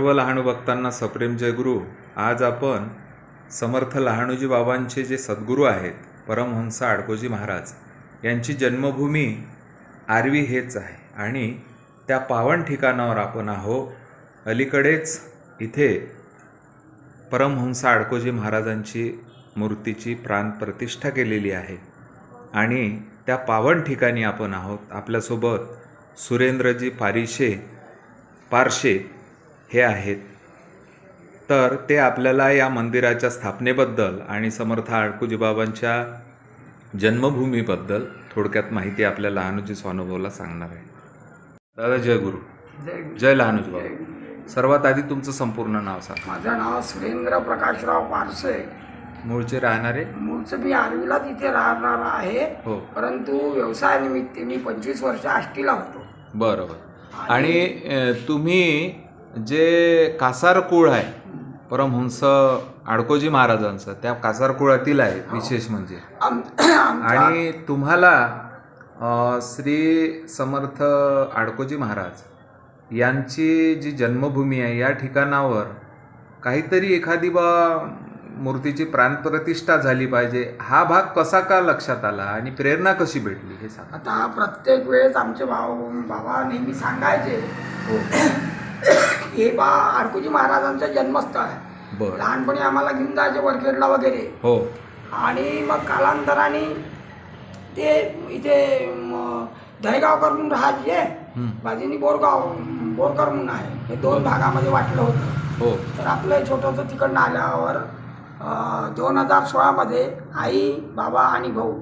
सर्व लहानू भक्तांना सप्रेम जयगुरु आज आपण समर्थ लहानूजी बाबांचे जे सद्गुरू आहेत परमहंस आडकोजी महाराज यांची जन्मभूमी आरवी हेच आहे. आणि त्या पावन ठिकाणावर आपण आहो अलीकडेच इथे परमहंस आडकोजी महाराजांची मूर्तीची प्राणप्रतिष्ठा केलेली आहे. आणि त्या पावन ठिकाणी आपण आहोत. आपल्यासोबत सुरेंद्रजी पारिशे पारशे हे आहेत. तर ते आपल्याला या मंदिराच्या स्थापनेबद्दल आणि समर्थ आडकुजी बाबांच्या जन्मभूमीबद्दल थोडक्यात माहिती आपल्या लहानूजी स्वानुभवला सांगणार आहे. दादा जय गुरु. जय लहानूजी. बाबा. सर्वात आधी तुमचं संपूर्ण नाव सांगा. माझं नाव सुरेंद्र प्रकाशराव पारसे. मूळचे राहणारे? मूळचं मी आर्वीला तिथे राहणार आहे. हो. परंतु व्यवसायानिमित्त मी पंचवीस वर्ष आष्टीला होतो. बरं बरं आणि तुम्ही जे कासार कुळ आहे परमहंस आडकोजी महाराजांचं त्या कासार कुळातील आहे विशेष म्हणजे. आणि तुम्हाला श्री समर्थ आडकोजी महाराज यांची जी जन्मभूमी आहे या ठिकाणावर काहीतरी एखादी बा मूर्तीची प्राणप्रतिष्ठा झाली पाहिजे हा भाग कसा का लक्षात आला आणि प्रेरणा कशी भेटली हे सांगा. आता प्रत्येक वेळेस आमचे भाऊ बाबा नेहमी सांगायचे. हो. हे बा आडकुजी महाराजांचं जन्मस्थळ आहे. लहानपणी आम्हाला घेऊन जायचे वरखेडला वगैरे. हो. आणि मग कालांतराने ते इथे दहेगावकर म्हणून राहायचे. बाजूनी बोरगाव बोरकर म्हणून आहे. हे दोन भागामध्ये वाटलं होतं. हो. तर आपलं छोटंसं तिकडनं आल्यावर दोन हजार सोळामध्ये आई बाबा आणि भाऊ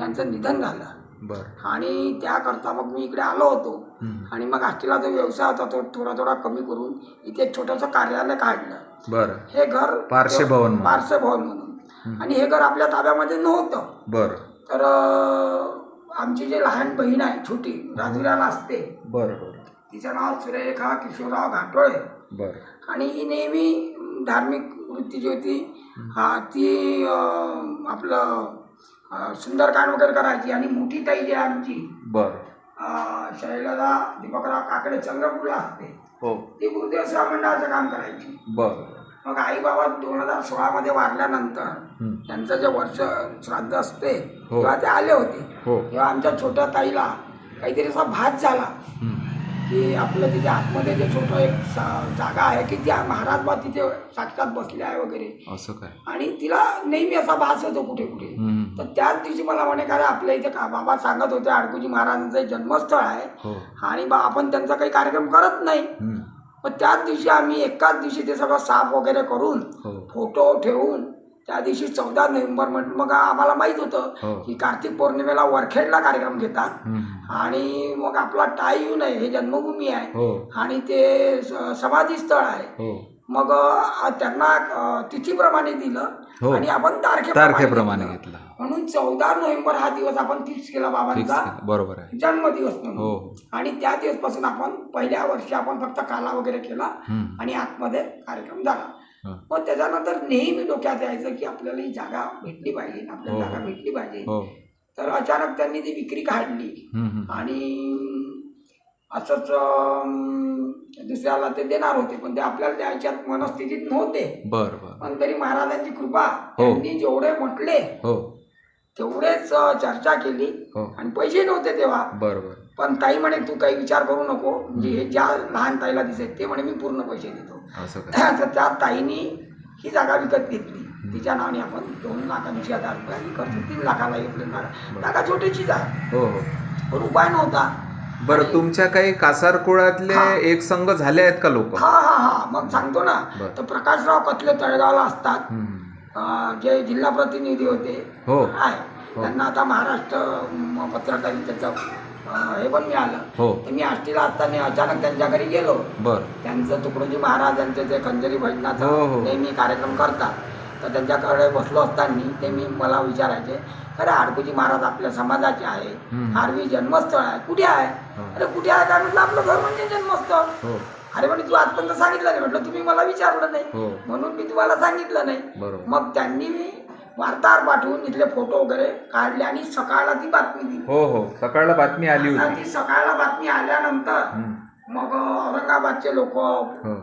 यांचं निधन झालं. बर. आणि त्याकरता मग मी इकडे आलो होतो. आणि मग आष्टीला जो व्यवसाय होता तो थोडा थोडा कमी करून इथे एक छोटंसं कार्यालय काढलं. बर. हे घर पारसे भवन म्हणून. पारसे भवन म्हणून आणि हे घर आपल्या ताब्यामध्ये नव्हतं. बर. तर अं, आमची जी लहान बहीण आहे छोटी राजुऱ्याला असते बर बर. तिचं नाव सुरेखा किशोरराव घाटोळे. बर. आणि ही नेहमी धार्मिक वृत्ती जी होती हा ती अं, आपलं सुंदरकांड वगैरे करायची आणि मोठी ताई जी आहे आमची बर. अं, शैलजा दीपकराव काकडे चंद्रपूरला असते. हो. ती गुरुदेव सेवा मंडळाचं काम करायची. बर. मग आई बाबा दोन हजार सोळामध्ये वारल्यानंतर हं. त्यांचं जे वर्ष श्राद्ध असते हो. तेव्हा ते आले होते. हो. तेव्हा आमच्या छोट्या ताईला काहीतरी असा भात झाला. की आपलं तिथे आतमध्ये जे छोटं एक जागा आहे की त्या महाराज बा तिथे साक्षात बसले आहे वगैरे. असं काय? आणि तिला नेहमी असा भास होतो कुठे कुठे. तर त्याच दिवशी मला म्हणे का रे आपल्या इथे बाबा सांगत होते आडकुजी महाराजांचं जन्मस्थळ आहे. हो. आणि बा आपण त्यांचा काही कार्यक्रम करत नाही. मग त्याच दिवशी आम्ही एकाच दिवशी ते सगळं साफ वगैरे करून हो. फोटो ठेवून त्या दिवशी चौदा नोव्हेंबर म्हण मग आम्हाला माहीत होतं हो. की कार्तिक पौर्णिमेला वरखेडला कार्यक्रम घेतात. आणि मग आपला टाय येऊ नये हे जन्मभूमी आहे. हो. आणि ते समाधी स्थळ आहे. हो. मग त्यांना तिथीप्रमाणे दिलं. आणि आपण तारखे तारखेप्रमाणे घेतला. म्हणून चौदा नोव्हेंबर हा दिवस आपण फिक्स केला बाबांचा. बरोबर आहे. जन्मदिवस म्हणून. आणि त्या दिवसपासून आपण पहिल्या वर्षी आपण फक्त काला वगैरे केला. आणि आतमध्ये कार्यक्रम झाला. मग त्याच्यानंतर नेहमी डोक्यात यायचं की आपल्याला ही जागा भेटली पाहिजे आपल्याला हो. जागा भेटली पाहिजे. हो. तर अचानक त्यांनी ती विक्री काढली. हं. हं. आणि असंच दुसऱ्याला ते देणार होते पण ते आपल्याला द्यायच्यात मनस्थितीत नव्हते. पण तरी महाराजांची कृपा हो. त्यांनी जेवढे म्हटले हो. तेवढेच चर्चा केली. हो. आणि पैसे नव्हते तेव्हा. बर बर. पण ताई म्हणे तू काही विचार करू नको. म्हणजे हे ज्या लहान ताईला दिसेल ते म्हणे मी पूर्ण पैसे देतो. तर त्या ताईनी ही जागा विकत घेतली. तिच्या नावाने आपण दोन लाख ऐंशी हजार रुपये खर्च तीन लाखाला घेतले जागा छोटीशीच आहे हो हो. पण उपाय नव्हता. बरं तुमच्या काही कासार कुळातले हा. एक संघ झाले आहेत का लोक? हा हा हा. मग सांगतो ना. तर प्रकाशराव कतले तळेगावला असतात. जे जिल्हा प्रतिनिधी होते. हो. आहे. त्यांना आता महाराष्ट्र पत्रकारितेचं हे पण मिळालं हो. तर मी आष्टीला असताना अचानक त्यांच्या घरी गेलो. बर. त्यांचं तुकडोजी महाराजांचे ते खंजरी हो, हो. भजनाचं नेहमी कार्यक्रम करतात. तर त्यांच्याकडे बसलो असताना ते मी मला विचारायचे अरे आडकुजी महाराज आपल्या समाजाचे आहे. आरवी जन्मस्थळ आहे. कुठे आहे? हो. अरे कुठे आहे? काय म्हटलं आपलं घर म्हणजे जन्मस्थळ. हो. अरे म्हणे तू आजपर्यंत सांगितलं नाही. म्हटलं तुम्ही मला विचारलं नाही. हो. म्हणून मी तुम्हाला सांगितलं नाही. बरोबर. मग त्यांनी वार्ताहर पाठवून इथले फोटो वगैरे काढले आणि सकाळला ती बातमी दिली. हो हो. सकाळला बातमी आली आता होती. ती सकाळला बातमी आल्यानंतर हं. मग औरंगाबादचे लोक हो.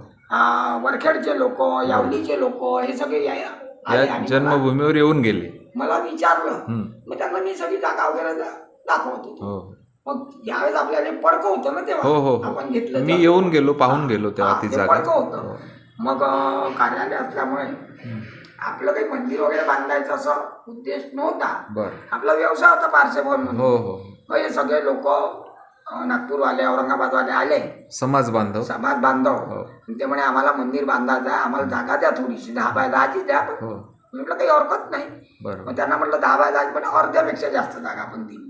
वरखेडचे लोक यावलीचे लोक हे सगळे या- आले या आणि मला- जन्मभूमीवर येऊन गेले. मला विचारलं. मग त्यांना मी सगळी जागा वगैरे दा- दाखवत होतो. हो. मग यावेळेस आपल्याला पडकं होतं ना हो तेव्हा? हो हो आपण घेतलं मी तर- येऊन गेलो पाहून गेलो तेव्हा हा, ती ते जागा. पडकं होतं. हो. मग अं, कार्यालय असल्यामुळे आपलं काही मंदिर वगैरे बांधायचं असं उद्देश नव्हता. बर. आपला व्यवसाय होता पार्सेबोल म्हणून. हो हो मग हे सगळे लोक नागपूरवाले औरंगाबादवाले आले. समाज बांधव. समाज बांधव. हो. ते म्हणे आम्हाला मंदिर बांधायचं आहे आम्हाला जागा द्या थोडीशी दहा बाय दहाची द्या हो. म्हटलं काही हरकत नाही. मग त्यांना म्हटलं दहा बाय दहाची पण अर्ध्यापेक्षा जास्त जागा आपण दिली.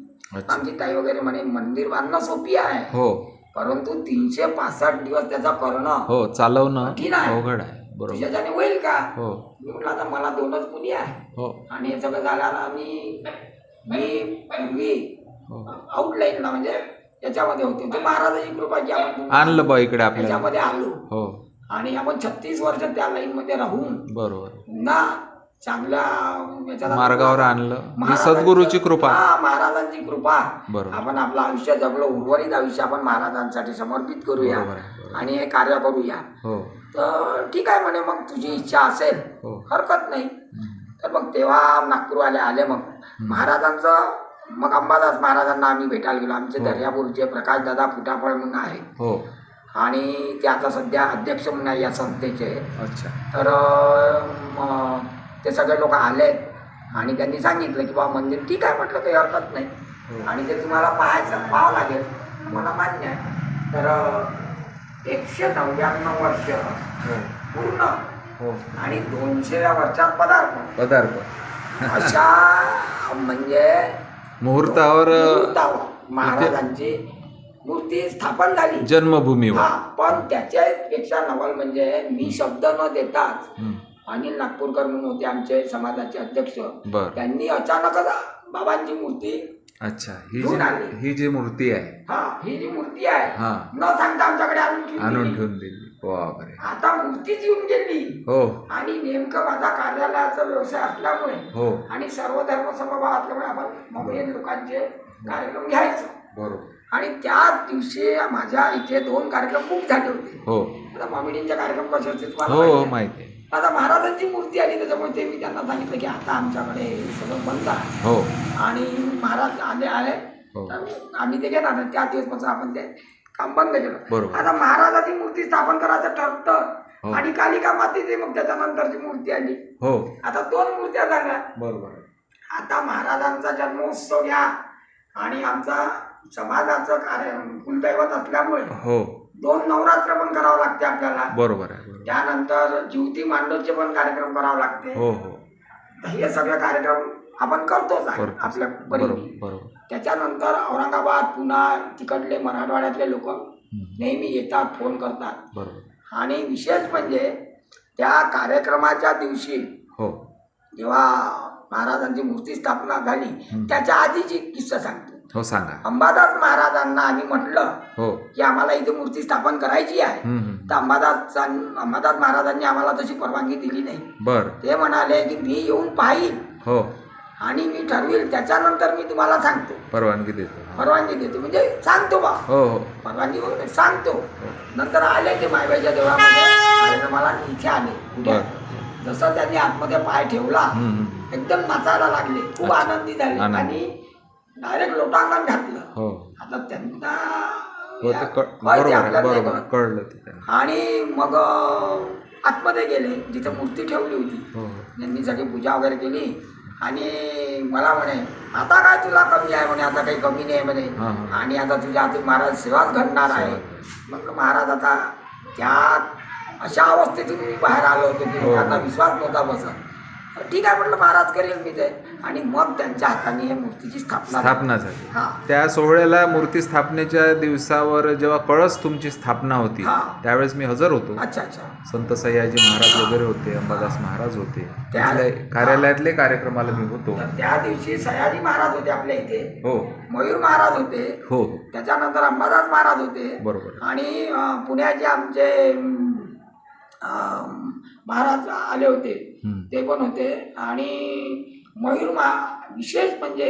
आमची ताई वगैरे म्हणे मंदिर बांधणं सोपी आहे. हो. परंतु तीनशे पासष्ट दिवस त्याचं करणं हो चालवणं. अवघड आहे. बरोबर. तुझ्याच्याने होईल का? हो. मी म्हटलं आता मला दोनच मुली आहे. हो. आणि हे सगळं झालं ना मी मी पूर्वी हो. आउटलाईनला म्हणजे याच्यामध्ये होते. ते महाराजाची कृपा की आपण आणलं बा इकडे आपल्याला. आलो हो. आणि आपण छत्तीस वर्ष त्या लाईन मध्ये राहून बरोबर. पुन्हा चांगल्या मार्गावर आणलं. सद्गुरूची कृपा. महाराजांची कृपा. बरोबर. आपण आपलं आयुष्य जगलो उर्वरित आयुष्य आपण महाराजांसाठी समर्पित करूया. आणि हे कार्य करूया. हो. तर ठीक आहे म्हणे मग तुझी इच्छा असेल हो. हरकत नाही. तर मग तेव्हा नागपूरवाले आले मग. महाराजांचं मग अंबादास महाराजांना आम्ही भेटायला गेलो. आमचे हो. दर्यापूरचे प्रकाश दादा फुटाफळ म्हणून आहे. हो. आणि ते आता सध्या अध्यक्ष म्हणून आहे या संस्थेचे. अच्छा. तर ते सगळे लोक आलेत आणि त्यांनी सांगितलं की बाबा मंदिर ठीक आहे म्हटलं काही हरकत नाही. हो. आणि ते तुम्हाला पाहायचं पाहावं लागेल. मला मान्य आहे. तर एकशे नव्याण्णव वर्ष हो. पूर्ण. हो. आणि दोनशेव्या वर्षात पदार्पण पदार्थ. अशा म्हणजे मुहूर्तावर महाराजांची मूर्ती स्थापन झाली. जन्मभूमीवर. हा पण त्याच्यापेक्षा नवल म्हणजे मी शब्द न देताच. अनिल नागपूरकर म्हणून होते आमचे समाजाचे अध्यक्ष. बर. त्यांनी अचानकच बाबांची मूर्ती अच्छा ही घेऊन आले. जी ही जी मूर्ती आहे. हा ही जी मूर्ती आहे हा. न सांगता आमच्याकडे आणून ठेवली. आणून ठेवून दिली. बापरे. आता मूर्तीच येऊन गेली. हो. आणि नेमकं माझा कार्यालयाचा व्यवसाय असल्यामुळे हो. आणि सर्व धर्म समभाव असल्यामुळे आपण मोबाईल लोकांचे कार्यक्रम घ्यायचो. बरोबर. आणि त्या दिवशी माझ्या इथे दोन कार्यक्रम बुक झाले होते. हो. आता मामिडींचे कार्यक्रम कसे असते तुम्हाला हो माहिती हो. माहिती आहे. आता महाराजांची मूर्ती आली त्याच्यामुळे ते मी त्यांना सांगितलं की आता आमच्याकडे सगळं बंद आहे. हो. आणि महाराज आले आहे हो. तर आम्ही ते घेणार नाही. त्या दिवसपासून आपण ते काम बंद केलं. बरोबर. आता महाराजाची मूर्ती स्थापन करायचं ठरतं. हो. आणि कालिका मातेची मग त्याच्यानंतरची मूर्ती आली. हो. आता दोन मूर्त्या झाल्या बरोबर. आता महाराजांचा जन्मोत्सव घ्या. आणि आमचा समाजाचं कार्य कुलदैवत असल्यामुळे हो. दोन नवरात्र पण करावं लागते आपल्याला. बरोबर आहे त्यानंतर ज्योती मांडवचे पण कार्यक्रम करावे लागते. हो हो. हे सगळे कार्यक्रम आपण करतोच आपल्या बरोबर त्याच्यानंतर औरंगाबाद पुन्हा तिकडले मराठवाड्यातले लोक. नेहमी येतात फोन करतात. बरोबर. आणि विशेष म्हणजे त्या कार्यक्रमाच्या दिवशी हो. जेव्हा महाराजांची मूर्ती स्थापना झाली त्याच्या आधीची किस्सा सांगतो. हो सांगा. अंबादास महाराजांना आम्ही म्हटलं हो. की आम्हाला इथे मूर्ती स्थापन करायची आहे. हम्म. तर अंबादास अंबादास महाराजांनी आम्हाला तशी परवानगी दिली नाही. बर. ते म्हणाले की मी येऊन पाहिन. हो. आणि मी ठरवील त्याच्यानंतर मी तुम्हाला सांगतो. परवानगी देतो. परवानगी देतो. म्हणजे सांगतो बा. हो हो. परवानगी वगैरे सांगतो. नंतर आले ते मायबाईच्या देवळामध्ये. आणि इथे आले. जसं त्यांनी आतमध्ये पाय ठेवला हम्म, हम्म. एकदम नाचायला लागले. खूप आनंदी झाले. आनंदी. आणि डायरेक्ट लोटांगण घातलं. हो. आता त्यांना हो ते या- क- कळते बरोबर आहे आपल्याला नाही बरोबर कळत. कळलं ते त्यांना. आणि मग अं, आतमध्ये गेले जिथे मूर्ती ठेवली होती. हो. हो त्यांनी सगळी पूजा वगैरे केली. आणि मला म्हणे आता काय तुला कमी आहे? म्हणे आता काही कमी नाही म्हणे. हा, हा. आणि आता तुझ्या हातून महाराज सेवाच घडणार आहे. म्हटलं महाराज आता त्या अशा अवस्थेतून मी बाहेर आलो होतो की हो. लोकांना विश्वास नव्हता बसत. ठीक आहे म्हटलं महाराज करेल मी ते आणि मग त्यांच्या हाताने या मूर्तीची स्थापना. स्थापना झाली. हा. त्या सोहळ्याला मूर्ती स्थापनेच्या दिवसावर जेव्हा कळस तुमची स्थापना होती हा. त्यावेळेस मी हजर होतो. अच्छा अच्छा. संत सह्याजी महाराज वगैरे होते अंबादास महाराज होते. त्या- तिथल्या कार्यालयातले कार्यक्रमाला मी होतो. तर त्या दिवशी सयाजी महाराज होते आपल्या इथे. हो. मयूर महाराज होते. हो हो. त्याच्यानंतर अंबादास महाराज होते. बरोबर. आणि अं, पुण्याचे आमचे अं, महाराज आले होते. ते पण होते. आणि मयूर मा विशेष म्हणजे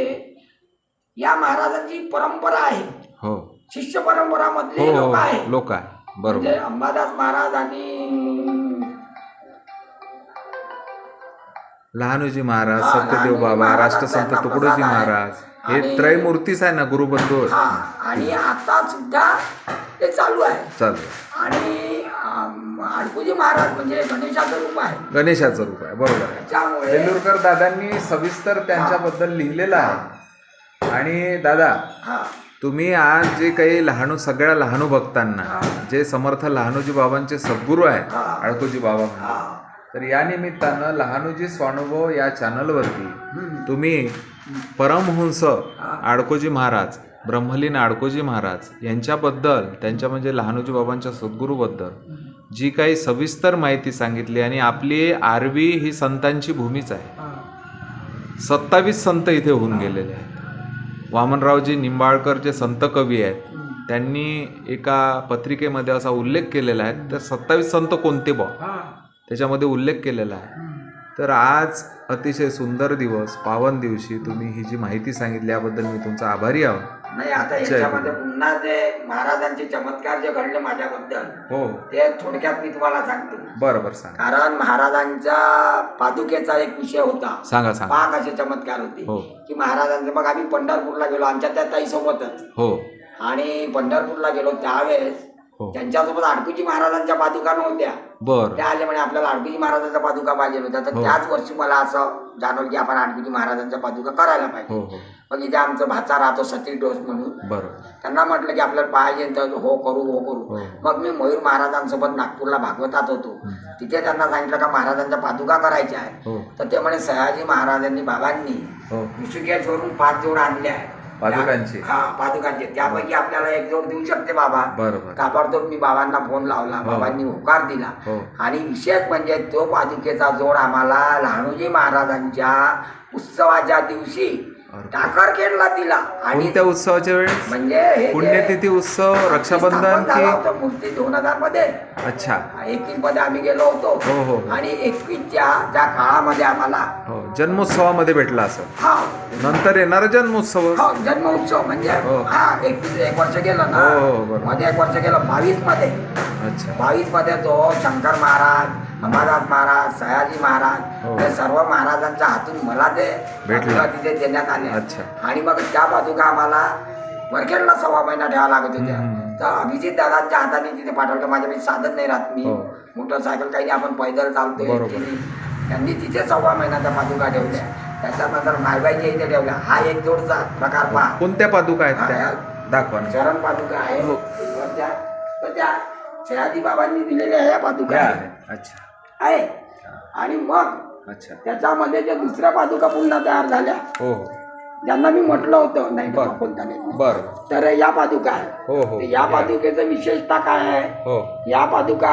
या महाराजांची परंपरा आहे. हो. शिष्य परंपरामधले हो लोक आहे लोक आहे बरोबर. म्हणजे अंबादास महाराज आणि लहानोजी महाराज हा, सत्यदेव बाबा राष्ट्रसंत तुकडोजी. महाराज हे त्रयमूर्तीच आहे ना गुरुबंधू. हा आणि आता सुद्धा ते चालू आहे चालू आणि महाराज म्हणजे गणेशाचं रूप आहे गणेशाचं रूप आहे बरोबर आहे त्यामुळे दादांनी सविस्तर त्यांच्याबद्दल लिहिलेलं आहे आणि दादा हा तुम्ही आज जे काही लहानू सगळ्या लहानू भक्तांना. जे समर्थ लहानूजी बाबांचे सद्गुरू आहेत. आळकोजी बाबा म्हणून हा तर या निमित्तानं लहानूजी स्वानुभव या चॅनलवरती. तुम्ही परमहंस. आडकोजी महाराज ब्रह्मलीन आडकोजी महाराज यांच्याबद्दल त्यांच्या म्हणजे लहानोजी बाबांच्या सद्गुरूबद्दल जी काही सविस्तर माहिती सांगितली आणि आपली आरवी ही संतांची भूमीच आहे. सत्तावीस संत इथे होऊन गेलेले आहेत वामनरावजी निंबाळकर जे संत कवी आहेत. त्यांनी एका पत्रिकेमध्ये असा उल्लेख केलेला आहे तर सत्तावीस संत कोणते बा. त्याच्यामध्ये उल्लेख केलेला आहे. तर आज अतिशय सुंदर दिवस पावन दिवशी तुम्ही ही जी माहिती सांगितली याबद्दल मी तुमचा आभारी आहोत नाही आता याच्यामध्ये पुन्हा जे महाराजांचे चमत्कार जे घडले माझ्याबद्दल हो. ते थोडक्यात मी तुम्हाला सांगतो. बरं बरं सांगा. कारण महाराजांच्या पादुकेचा एक विषय होता. सांगा सांगा. पाक असे चमत्कार होते. हो. की महाराजांचे मग आम्ही पंढरपूरला गेलो आमच्या त्या ताई सोबतच हो. आणि पंढरपूरला गेलो त्यावेळेस त्यांच्यासोबत आडकुजी महाराजांच्या पादुका नव्हत्या. बरं. ते आले म्हणे आपल्याला आडकुजी महाराजांच्या पादुका पाहिजे होत्या तर हो. त्याच वर्षी मला असं जाणवलं की आपण आडकुजी महाराजांच्या पादुका करायला पाहिजे. हो हो. मग इथे आमचं भाचा राहतो सती डोस म्हणून. त्यांना म्हटलं की आपल्याला पाहिजे तर हो करू हो हो. करू मग मी मयूर महाराजांसोबत नागपूरला भागवतात होतो. तिथे त्यांना सांगितलं का महाराजांच्या पादुका करायच्या आहे हो. तर ते म्हणे सयाजी महाराजांनी बाबांनी हो. ऋषिकेशवरून पाच जोड आणले आहे पादुकांची? हा पादुकांचे. त्यापैकी आपल्याला एक जोड देऊ शकते बाबा. बरं बरं ताबडतोब मी बाबांना फोन लावला. हो. बाबांनी होकार दिला. हो. आणि विशेष म्हणजे तो पादुकेचा जोड आम्हाला लहानोजी महाराजांच्या उत्सवाच्या दिवशी अरे. टाकरखेडला दिला आणि कोणत्या उत्सवाच्या वेळेस? म्हणजे पुण्यतिथी उत्सव रक्षाबंधन की? मूर्ती दोन हजारमध्ये अच्छा एकवीसमध्ये आम्ही गेलो होतो. हो, हो, हो. आणि एकवीसच्या त्या काळामध्ये आम्हाला हो जन्मोत्सवामध्ये भेटला असं हा. नंतर येणारा जन्मोत्सव? हो जन्मोत्सव म्हणजे हो. हा एकवीस एक वर्ष गेलं ना. हो, हो, बरोबर. मध्ये एक वर्ष गेलं बावीसमध्ये अच्छा. बावीसमध्ये तो शंकर महाराज अंबादास महाराज सयाजी महाराज हो. हे सर्व महाराजांच्या हातून मला ते भेटलं. तिथे देण्यात आले अच्छा. आणि मग त्या पादुका आम्हाला वरखेडला सव्वा महिना ठेवा लागत होत्या. तर अभिजित दादांच्या हाताने तिथे पाठवलं माझ्याकडे साधन नाही राहत मी हो. मोटरसायकल काही आपण पैदल चालतोय. त्यांनी तिथे सव्वा महिना त्या पादुका ठेवल्या त्याच्यानंतर मायबाईच्या इथे ठेवल्या हा एक जोडचा प्रकार पहा कोणत्या पादुका आहेत दाखवा. चरण पादुका आहे हो. तर त्या शहाजी बाबांनी दिलेल्या ह्या पादुका. आहेत अच्छा आहे. आणि मग अच्छा. त्याच्यामध्ये ज्या दुसऱ्या पादुका पुन्हा तयार झाल्या हो हो. ज्यांना मी म्हटलं होतं नाही बरं. कोणता नाही बरं. तर या पादुका आहे हो हो. तर या. पादुकेचं विशेषता काय आहे? हो. या पादुका